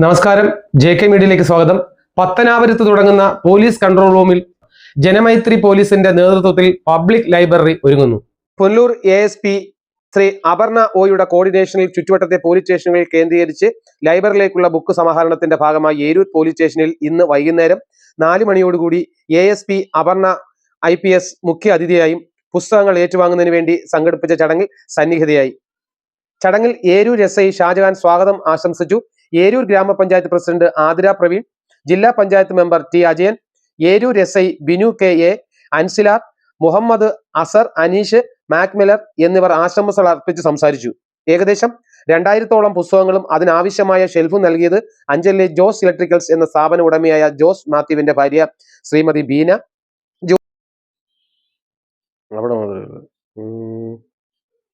നമസ്കാരം. J K മീഡിയയിലേക്ക് സ്വാഗതം. പത്തനാപുരത്ത് തുടങ്ങുന്ന പോലീസ് കൺട്രോൾ റൂമിൽ ജനമൈത്രി പോലീസിന്റെ നേതൃത്വത്തിൽ പബ്ലിക് ലൈബ്രറി ഒരുങ്ങുന്നു. Pullur A S P Shri Aparna ഒയുടെ കോർഡിനേഷനിൽ ചുറ്റുവട്ടത്തെ പോലീസ് സ്റ്റേഷനുകൾ കേന്ദ്രീകരിച്ച് ലൈബ്രറിയിലേക്കുള്ള ബുക്ക് സമാഹരണത്തിന്റെ ഭാഗമായി ഏരൂർ പോലീസ് സ്റ്റേഷനിൽ ഇന്ന് വൈകുന്നേരം നാല് മണിയോടുകൂടി A S P Aparna I P S മുഖ്യ അതിഥിയായും പുസ്തകങ്ങൾ ഏറ്റുവാങ്ങുന്നതിന് വേണ്ടി സംഘടിപ്പിച്ച ചടങ്ങിൽ സന്നിഹിതയായി. ചടങ്ങിൽ ഏരൂർ എസ് ഐ ഷാജഹാൻ സ്വാഗതം ആശംസിച്ചു. ഏരൂർ ഗ്രാമപഞ്ചായത്ത് പ്രസിഡന്റ് ആതിര പ്രവീൺ ജില്ലാ panchayat member T Ajayan Eroor S I Binu K A Ansilar Muhammad Azhar Aneesh Macmiller എന്നിവർ ആശംസകൾ അർപ്പിച്ച് സംസാരിച്ചു. ഏകദേശം രണ്ടായിരത്തോളം പുസ്തകങ്ങളും അതിനാവശ്യമായ ഷെൽഫും നൽകിയത് അഞ്ചലിലെ ജോസ് ഇലക്ട്രിക്കൽസ് എന്ന സ്ഥാപന ഉടമയായ ജോസ് മാത്യുവിന്റെ ഭാര്യ ശ്രീമതി ബീന.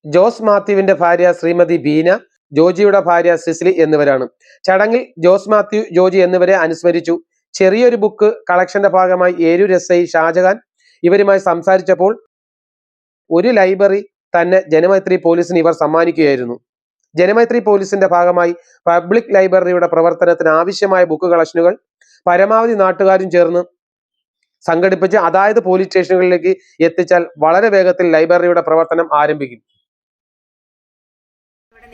ജോസ് മാത്യുവിന്റെ ഭാര്യ ശ്രീമതി ബീന. ജോജിയുടെ ഭാര്യ സിസിലി എന്നിവരാണ്. ചടങ്ങിൽ ജോസ് മാത്യു ജോജി എന്നിവരെ അനുസ്മരിച്ചു. ചെറിയൊരു ബുക്ക് കളക്ഷന്റെ ഭാഗമായി ഏരൂർ എസ് ഷാജഹാൻ ഇവരുമായി സംസാരിച്ചപ്പോൾ ഒരു ലൈബ്രറി തന്നെ ജനമൈത്രി പോലീസിന് ഇവർ സമ്മാനിക്കുകയായിരുന്നു. ജനമൈത്രി പോലീസിന്റെ ഭാഗമായി പബ്ലിക് ലൈബ്രറിയുടെ പ്രവർത്തനത്തിന് ആവശ്യമായ ബുക്ക് കളക്ഷനുകൾ പരമാവധി നാട്ടുകാരും ചേർന്ന് സംഘടിപ്പിച്ച് അതായത് പോലീസ് സ്റ്റേഷനുകളിലേക്ക് എത്തിച്ചാൽ വളരെ വേഗത്തിൽ ലൈബ്രറിയുടെ പ്രവർത്തനം ആരംഭിക്കും.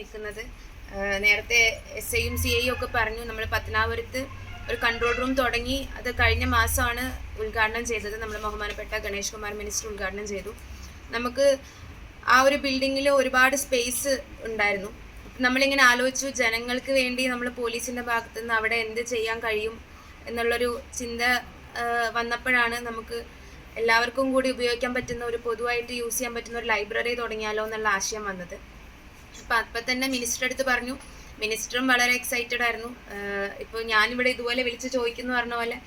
നിൽക്കുന്നത്. നേരത്തെ എസ് ഐയും സി ഐയും ഒക്കെ പറഞ്ഞു. നമ്മൾ പത്തനാപുരത്ത് ഒരു കൺട്രോൾ റൂം തുടങ്ങി. അത് കഴിഞ്ഞ മാസമാണ് ഉദ്ഘാടനം ചെയ്തത്. നമ്മൾ ബഹുമാനപ്പെട്ട ഗണേഷ് കുമാർ മിനിസ്റ്റർ ഉദ്ഘാടനം ചെയ്തു. നമുക്ക് ആ ഒരു ബിൽഡിങ്ങിൽ ഒരുപാട് സ്പേസ് ഉണ്ടായിരുന്നു. നമ്മളിങ്ങനെ ആലോചിച്ചു ജനങ്ങൾക്ക് വേണ്ടി നമ്മൾ പോലീസിന്റെ ഭാഗത്തു നിന്ന് അവിടെ എന്ത് ചെയ്യാൻ കഴിയും എന്നുള്ളൊരു ചിന്ത വന്നപ്പോഴാണ് നമുക്ക് എല്ലാവർക്കും കൂടി ഉപയോഗിക്കാൻ പറ്റുന്ന ഒരു പൊതുവായിട്ട് യൂസ് ചെയ്യാൻ പറ്റുന്ന ഒരു ലൈബ്രറി തുടങ്ങിയാലോ എന്നുള്ള ആശയം വന്നത്. അപ്പം അപ്പം തന്നെ മിനിസ്റ്റർ അടുത്ത് പറഞ്ഞു മിനിസ്റ്ററും വളരെ എക്സൈറ്റഡ് ആയിരുന്നു. ഇപ്പോൾ ഞാനിവിടെ ഇതുപോലെ വിളിച്ച് ചോദിക്കുന്നു പറഞ്ഞ പോലെ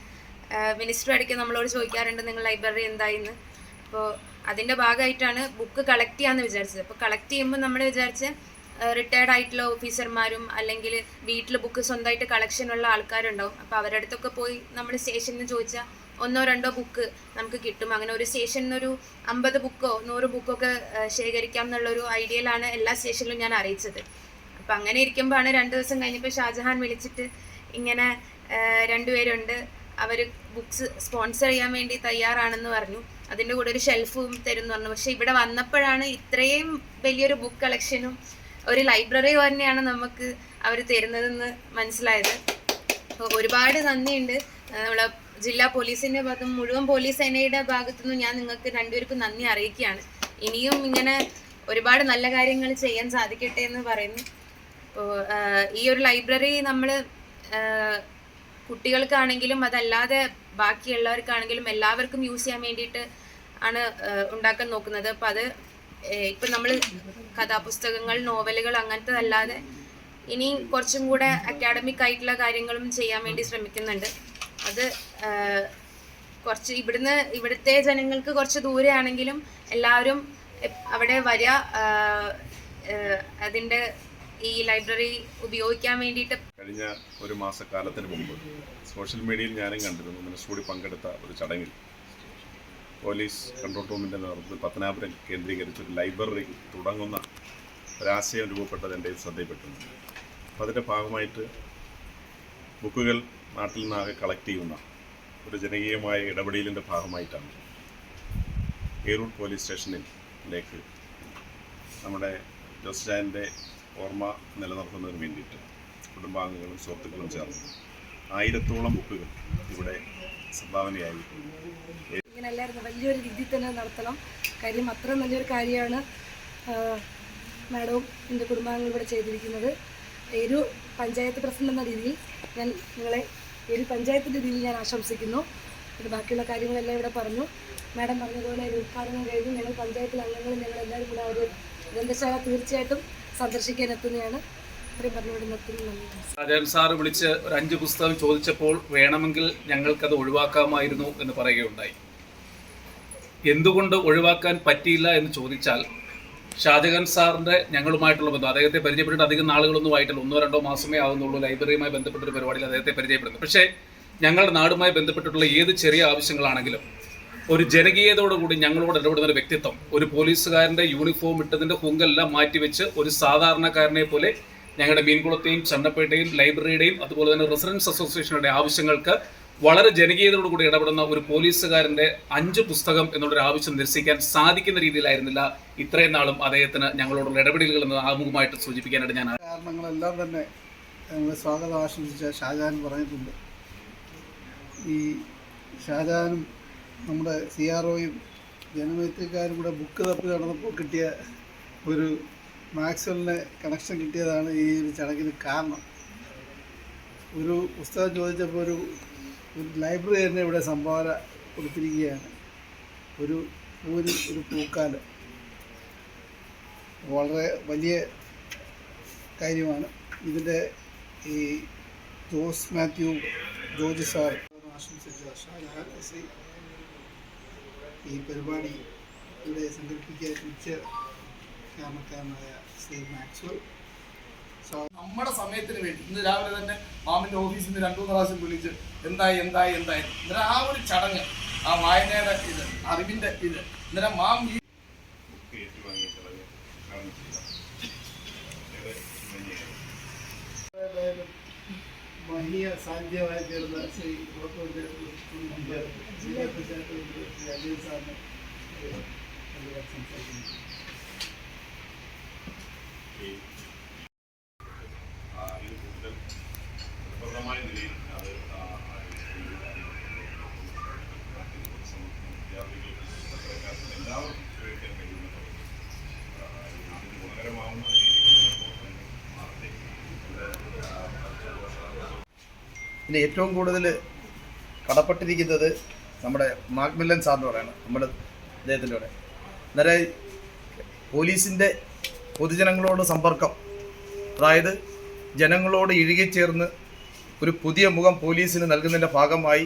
മിനിസ്റ്റർ ഇടയ്ക്ക് നമ്മളോട് ചോദിക്കാറുണ്ട് നിങ്ങൾ ലൈബ്രറി എന്തായിന്ന്? അപ്പോൾ അതിന്റെ ഭാഗമായിട്ടാണ് ബുക്ക് കളക്ട് ചെയ്യാമെന്ന് വിചാരിച്ചത്. അപ്പോൾ കളക്ട് ചെയ്യുമ്പോൾ നമ്മൾ വിചാരിച്ച് റിട്ടയർഡ് ആയിട്ടുള്ള ഓഫീസർമാരും അല്ലെങ്കിൽ വീട്ടിൽ ബുക്ക് സ്വന്തമായിട്ട് കളക്ഷൻ ഉള്ള ആൾക്കാരുണ്ടാവും. അപ്പോൾ അവരുടെ അടുത്തൊക്കെ പോയി നമ്മൾ സ്റ്റേഷനിൽ ചോദിച്ചാൽ ഒന്നോ രണ്ടോ ബുക്ക് നമുക്ക് കിട്ടും. അങ്ങനെ ഒരു സ്റ്റേഷനിൽ ഒരു അമ്പത് ബുക്കോ നൂറ് ബുക്കോ ഒക്കെ ശേഖരിക്കാം എന്നുള്ളൊരു ഐഡിയയിലാണ് എല്ലാ സ്റ്റേഷനിലും ഞാൻ അറിയിച്ചത്. അപ്പം അങ്ങനെ ഇരിക്കുമ്പോഴാണ് രണ്ട് ദിവസം കഴിഞ്ഞപ്പോൾ ഷാജഹാൻ വിളിച്ചിട്ട് ഇങ്ങനെ രണ്ടുപേരുണ്ട് അവർ ബുക്സ് സ്പോൺസർ ചെയ്യാൻ വേണ്ടി തയ്യാറാണെന്ന് പറഞ്ഞു. അതിന്റെ കൂടെ ഒരു ഷെൽഫും തരും എന്ന് പറഞ്ഞു. പക്ഷേ ഇവിടെ വന്നപ്പോഴാണ് ഇത്രയും വലിയൊരു ബുക്ക് കളക്ഷനും ഒരു ലൈബ്രറി തന്നെയാണ് നമുക്ക് അവർ തരുന്നതെന്ന് മനസ്സിലായത്. അപ്പോൾ ഒരുപാട് നന്ദിയുണ്ട്. നമ്മളെ ജില്ലാ പോലീസിന്റെ ഭാഗത്തും മുഴുവൻ പോലീസ് സേനയുടെ ഭാഗത്തു നിന്നും ഞാൻ നിങ്ങൾക്ക് രണ്ടുപേർക്കും നന്ദി അറിയിക്കുകയാണ്. ഇനിയും ഇങ്ങനെ ഒരുപാട് നല്ല കാര്യങ്ങൾ ചെയ്യാൻ സാധിക്കട്ടെ എന്ന് പറയുന്നു. ഈ ഒരു ലൈബ്രറി നമ്മൾ കുട്ടികൾക്കാണെങ്കിലും അതല്ലാതെ ബാക്കിയുള്ളവർക്കാണെങ്കിലും എല്ലാവർക്കും യൂസ് ചെയ്യാൻ വേണ്ടിയിട്ട് ആണ് ഉണ്ടാക്കാൻ നോക്കുന്നത്. അപ്പം അത് ഇപ്പം നമ്മൾ കഥാപുസ്തകങ്ങൾ നോവലുകൾ അങ്ങനത്തെ ഇനിയും കുറച്ചും കൂടെ അക്കാഡമിക് ആയിട്ടുള്ള കാര്യങ്ങളും ചെയ്യാൻ വേണ്ടി ശ്രമിക്കുന്നുണ്ട്. അത് കുറച്ച് ഇവിടുന്ന് ഇവിടുത്തെ ജനങ്ങൾക്ക് കുറച്ച് ദൂരെയാണെങ്കിലും എല്ലാവരും അവിടെ വരിക അതിന്റെ ഈ ലൈബ്രറി ഉപയോഗിക്കാൻ വേണ്ടിയിട്ട് കഴിഞ്ഞ ഒരു മാസക്കാലത്തിന് മുമ്പ് സോഷ്യൽ മീഡിയയിൽ ഞാനും കണ്ടിരുന്നു മിനിസ്റ്റർ കൂടി പങ്കെടുത്ത ഒരു ചടങ്ങിൽ. പോലീസ് കൺട്രോൾ റൂമിന്റെ നേതൃത്വത്തിൽ പത്തനാപുരം കേന്ദ്രീകരിച്ച് ഒരു ലൈബ്രറി തുടങ്ങുന്ന ഒരാശയം രൂപപ്പെട്ടത് എന്റെ ശ്രദ്ധയിൽപ്പെട്ടിട്ടുണ്ട്. അപ്പം അതിന്റെ ഭാഗമായിട്ട് ബുക്കുകൾ നാട്ടിൽ നിന്നാകെ കളക്ട് ചെയ്യുന്ന ഒരു ജനകീയമായ ഇടപെടലിന്റെ ഭാഗമായിട്ടാണ്. ഏറൂർ പോലീസ് സ്റ്റേഷനിലേക്ക് നമ്മുടെ ജോസ്ജാന്റെ ഓർമ്മ നിലനിർത്തുന്നതിന് വേണ്ടിയിട്ട് കുടുംബാംഗങ്ങളും സുഹൃത്തുക്കളും ചേർന്ന് ആയിരത്തോളം ബുക്കുകൾ ഇവിടെ സംഭാവനയായി. ഇങ്ങനെയല്ലായിരുന്നു വലിയൊരു രീതിയിൽ തന്നെ നടത്തണം. കാര്യം അത്ര നല്ലൊരു കാര്യമാണ് മാഡവും എന്റെ കുടുംബാംഗങ്ങളും ഇവിടെ ചെയ്തിരിക്കുന്നത്. ഒരു പഞ്ചായത്ത് പ്രസിഡന്റ് എന്ന രീതിയിൽ ഞാൻ നിങ്ങളെ ഒരു പഞ്ചായത്തിന്റെ രീതിയിൽ ഞാൻ ആശംസിക്കുന്നു. പിന്നെ ബാക്കിയുള്ള കാര്യങ്ങളെല്ലാം ഇവിടെ പറഞ്ഞു. മാഡം പറഞ്ഞതുപോലെ ഒരു ഉദ്ഘാടനം കഴിഞ്ഞ് ഞങ്ങൾ പഞ്ചായത്തിലെ അംഗങ്ങളും ഞങ്ങൾ എല്ലാവരും കൂടെ ഒരു ഗ്രന്ഥശാല തീർച്ചയായിട്ടും സന്ദർശിക്കാൻ എത്തുന്നതാണ്. ഷാജഹാൻ സാറ് വിളിച്ച് ഒരു അഞ്ച് പുസ്തകം ചോദിച്ചപ്പോൾ വേണമെങ്കിൽ ഞങ്ങൾക്കത് ഒഴിവാക്കാമായിരുന്നു എന്ന് പറയുകയുണ്ടായി. എന്തുകൊണ്ട് ഒഴിവാക്കാൻ പറ്റിയില്ല എന്ന് ചോദിച്ചാൽ ഷാജഹാൻ സാറിന്റെ ഞങ്ങളുമായിട്ടുള്ള ബന്ധം. അദ്ദേഹത്തെ പരിചയപ്പെട്ടിട്ട് അധികം നാളുകളൊന്നും ആയിട്ടില്ല. ഒന്നോ രണ്ടോ മാസമേ ആകുന്നുള്ളൂ ലൈബ്രറിയുമായി ബന്ധപ്പെട്ട ഒരു പരിപാടിയിൽ അദ്ദേഹത്തെ പരിചയപ്പെടുന്നു പക്ഷേ ഞങ്ങളുടെ നാടുമായി ബന്ധപ്പെട്ടിട്ടുള്ള ഏത് ചെറിയ ആവശ്യങ്ങളാണെങ്കിലും ഒരു ജനകീയതയോടുകൂടി ഞങ്ങളോട് ഇടപെടുന്ന ഒരു വ്യക്തിത്വം ഒരു പോലീസുകാരന്റെ യൂണിഫോം ഇട്ടതിന്റെ ഹുങ്കെല്ലാം മാറ്റിവെച്ച് ഒരു സാധാരണക്കാരനെ പോലെ ഞങ്ങളുടെ മീൻകുളത്തെയും ചണ്ടപ്പേട്ടയും ലൈബ്രറിയുടെയും അതുപോലെ തന്നെ റെസിഡൻസ് അസോസിയേഷനുടെ ആവശ്യങ്ങൾക്ക് വളരെ ജനകീയതയോടുകൂടി ഇടപെടുന്ന ഒരു പോലീസുകാരന്റെ അഞ്ച് പുസ്തകം എന്നുള്ളൊരു ആവശ്യം നിരസിക്കാൻ സാധിക്കുന്ന രീതിയിലായിരുന്നില്ല ഇത്രയും നാളും അദ്ദേഹത്തിന് ഞങ്ങളോടുള്ള ഇടപെടലുകൾ എന്ന് ആമുഖമായിട്ട് സൂചിപ്പിക്കാനായിട്ട് ഞാൻ കാരണങ്ങളെല്ലാം തന്നെ ഞങ്ങൾ സ്വാഗതം ആശംസിച്ച ഷാജഹാൻ പറഞ്ഞിട്ടുണ്ട്. ഈ ഷാജഹാനും നമ്മുടെ സി ആർ ഒയും ജനമൈത്രിക്കാരും കൂടെ ബുക്ക് തപ്പി നടന്നപ്പോൾ കിട്ടിയ ഒരു മാക്സ്വലിന് കണക്ഷൻ കിട്ടിയതാണ് ഈ ഒരു ചടങ്ങിന് കാരണം. ഒരു പുസ്തകം ചോദിച്ചപ്പോൾ ഒരു ഒരു ലൈബ്രറി തന്നെ ഇവിടെ സംഭാവന കൊടുത്തിരിക്കുകയാണ്. ഒരു ഒരു ഒരു പൂക്കാലം. വളരെ വലിയ കാര്യമാണ്. ഇതിന്റെ ഈ ജോസ് മാത്യു ജോജ് സാർ ആശംസിച്ച ഈ പരിപാടി ഇവിടെ സംഘടിപ്പിക്കാൻ മിച്ച കാരണക്കാരനായ ശ്രീ മാക്സ്വൽ നമ്മുടെ സമയത്തിന് വേണ്ടി ഇന്ന് രാവിലെ തന്നെ മാമിന്റെ ഓഫീസിൽ നിന്ന് രണ്ടു മൂന്ന് പ്രാവശ്യം വിളിച്ച് എന്തായി എന്തായി എന്തായി ഇന്നലെ ആ ഒരു ചടങ്ങ് ആ വായനയുടെ ഇത് അറിവിന്റെ ഇത് ഇന്നലെ മാം ഈ വലിയ സാധ്യമായി തീർന്ന ശ്രീ പുറത്തോട്ട് സംസാരിക്കുന്നു ഈ ആ, ഇത് കൂടുതൽ ഫലപ്രദമായ നിലയിൽ അത് ആ, ആ, വിദ്യാർത്ഥികൾക്ക് പത്രക്കാർക്ക് എല്ലാവർക്കും ഉപയോഗിക്കാൻ കഴിയുന്ന തരത്തിൽ, ആ, ഇതിന് ഗുണകരമാവുന്ന രീതിയിലുള്ള പ്രവർത്തനങ്ങൾ മാറട്ടെ. ഇവിടെ, ആ, അർത്ഥദോഷ ഇതിൽ ഏറ്റവും കൂടുതൽ കടപ്പെട്ടിരിക്കുന്നത് നമ്മുടെ മാക്മില്ലൻ പറയണം നമ്മുടെ അദ്ദേഹത്തിന്റെ അന്നേരം പോലീസിന്റെ പൊതുജനങ്ങളോട് സമ്പർക്കം അതായത് ജനങ്ങളോട് ഇഴുകിച്ചേർന്ന് ഒരു പുതിയ മുഖം പോലീസിന് നൽകുന്നതിന്റെ ഭാഗമായി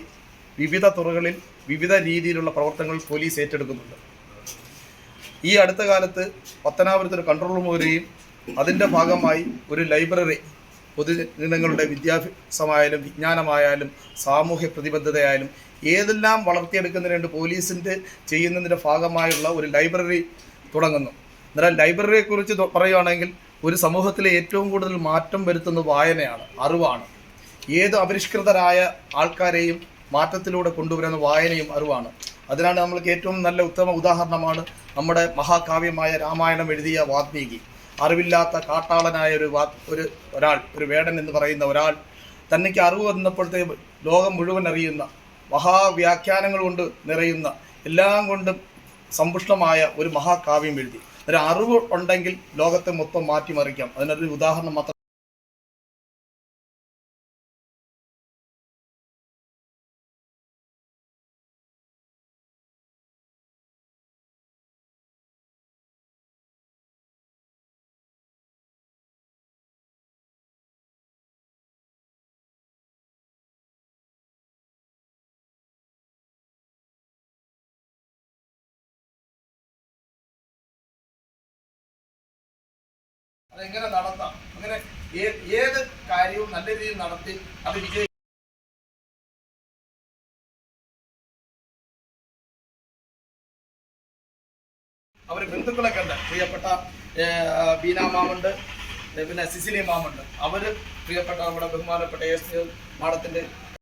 വിവിധ തുറകളിൽ വിവിധ രീതിയിലുള്ള പ്രവർത്തനങ്ങൾ പോലീസ് ഏറ്റെടുക്കുന്നുണ്ട്. ഈ അടുത്ത കാലത്ത് പത്തനാപുരത്ത് ഒരു കൺട്രോൾ റൂം വരികയും അതിന്റെ ഭാഗമായി ഒരു ലൈബ്രറി പൊതുജനങ്ങളുടെ വിദ്യാഭ്യാസമായാലും വിജ്ഞാനമായാലും സാമൂഹ്യ പ്രതിബദ്ധതയായാലും ഏതെല്ലാം വളർത്തിയെടുക്കുന്നതിന് വേണ്ടി പോലീസിന്റെ ചെയ്യുന്നതിന്റെ ഭാഗമായുള്ള ഒരു ലൈബ്രറി തുടങ്ങുന്നു. എന്നാൽ ലൈബ്രറിയെക്കുറിച്ച് പറയുകയാണെങ്കിൽ ഒരു സമൂഹത്തിലെ ഏറ്റവും കൂടുതൽ മാറ്റം വരുത്തുന്നത് വായനയാണ് അറിവാണ്. ഏത് അപരിഷ്കൃതരായ ആൾക്കാരെയും മാറ്റത്തിലൂടെ കൊണ്ടുവരുന്ന വായനയും അറിവാണ്. അതിനാണ് നമ്മൾക്ക് ഏറ്റവും നല്ല ഉത്തമ ഉദാഹരണമാണ് നമ്മുടെ മഹാകാവ്യമായ രാമായണം എഴുതിയ വാൽമീകി അറിവില്ലാത്ത കാട്ടാളനായ ഒരു ഒരു ഒരാൾ ഒരു വേടൻ എന്ന് പറയുന്ന ഒരാൾ തനിക്ക് അറിവ് വന്നപ്പോഴത്തെ ലോകം മുഴുവൻ അറിയുന്ന മഹാവ്യാഖ്യാനങ്ങൾ കൊണ്ട് നിറയുന്ന എല്ലാം കൊണ്ടും സമ്പുഷ്ടമായ ഒരു മഹാകാവ്യം എഴുതി. ഒരു അറിവ് ഉണ്ടെങ്കിൽ ലോകത്തെ മൊത്തം മാറ്റിമറിക്കാം. അതിനൊരു ഉദാഹരണം മാത്രം അതെങ്ങനെ നടത്താം. അങ്ങനെ ഏത് കാര്യവും നല്ല രീതിയിൽ നടത്തി അത് വിജയി അവർ ബന്ധുക്കളെ കണ്ട്. പ്രിയപ്പെട്ട ബീന മാമുണ്ട്. പിന്നെ സിസിലി മാമുണ്ട്. അവർ പ്രിയപ്പെട്ട നമ്മുടെ ബഹുമാനപ്പെട്ട എസ്. മാഡത്തിന്റെ